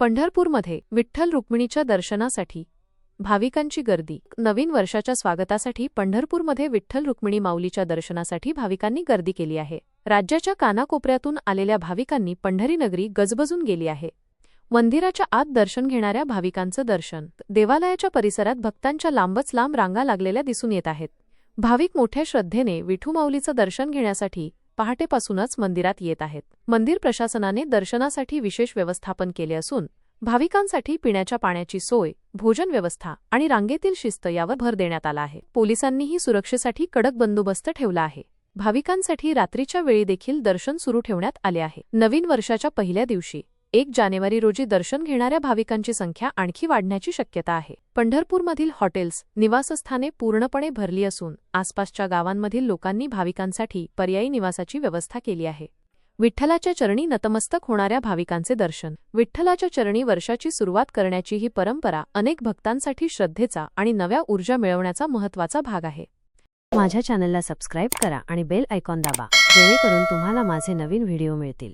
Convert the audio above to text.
पंढरपूरमध्ये विठ्ठल रुक्मिणीच्या दर्शनासाठी भाविकांची गर्दी. नवीन वर्षाच्या स्वागतासाठी पंढरपूरमध्ये विठ्ठल रुक्मिणी माऊलीच्या दर्शनासाठी भाविकांनी गर्दी केली आहे. राज्याच्या कानाकोपऱ्यातून आलेल्या भाविकांनी पंढरी नगरी गजबजून गेली आहे. मंदिराच्या आत दर्शन घेणाऱ्या भाविकांचं दर्शन. देवालयाच्या परिसरात भक्तांच्या लांबच लांब रांगा लागलेल्या दिसून येत आहेत. भाविक मोठ्या श्रद्धेने विठू माऊलीचं दर्शन घेण्यासाठी पहाटेपासूनच मंदिरात येत आहेत. मंदिर प्रशासनाने दर्शनासाठी विशेष व्यवस्थापन केले असून भाविकांसाठी पिण्याच्या पाण्याची सोय भोजन व्यवस्था आणि रांगेतील शिस्त यावर भर देण्यात आला आहे. पोलिसांनीही सुरक्षेसाठी कडक बंदोबस्त ठेवला आहे. भाविकांसाठी रात्रीच्या वेळी देखील दर्शन सुरू ठेवण्यात आले आहे. नवीन वर्षाच्या पहिल्या दिवशी एक जानेवारी रोजी दर्शन घेणाऱ्या भाविकांची संख्या आणखी वाढण्याची शक्यता आहे. पंढरपूरमधील हॉटेल्स निवासस्थाने पूर्णपणे भरली असून आसपासच्या गावांमधील लोकांनी भाविकांसाठी पर्यायी निवासाची व्यवस्था केली आहे. विठ्ठलाच्या चरणी नतमस्तक होणाऱ्या भाविकांचे दर्शन. विठ्ठलाच्या चरणी वर्षाची सुरुवात करण्याची ही परंपरा अनेक भक्तांसाठी श्रद्धेचा आणि नव्या ऊर्जा मिळवण्याचा महत्त्वाचा भाग आहे. माझ्या चॅनलला सबस्क्राईब करा आणि बेल आयकॉन दाबा जेणेकरून तुम्हाला माझे नवीन व्हिडिओ मिळतील.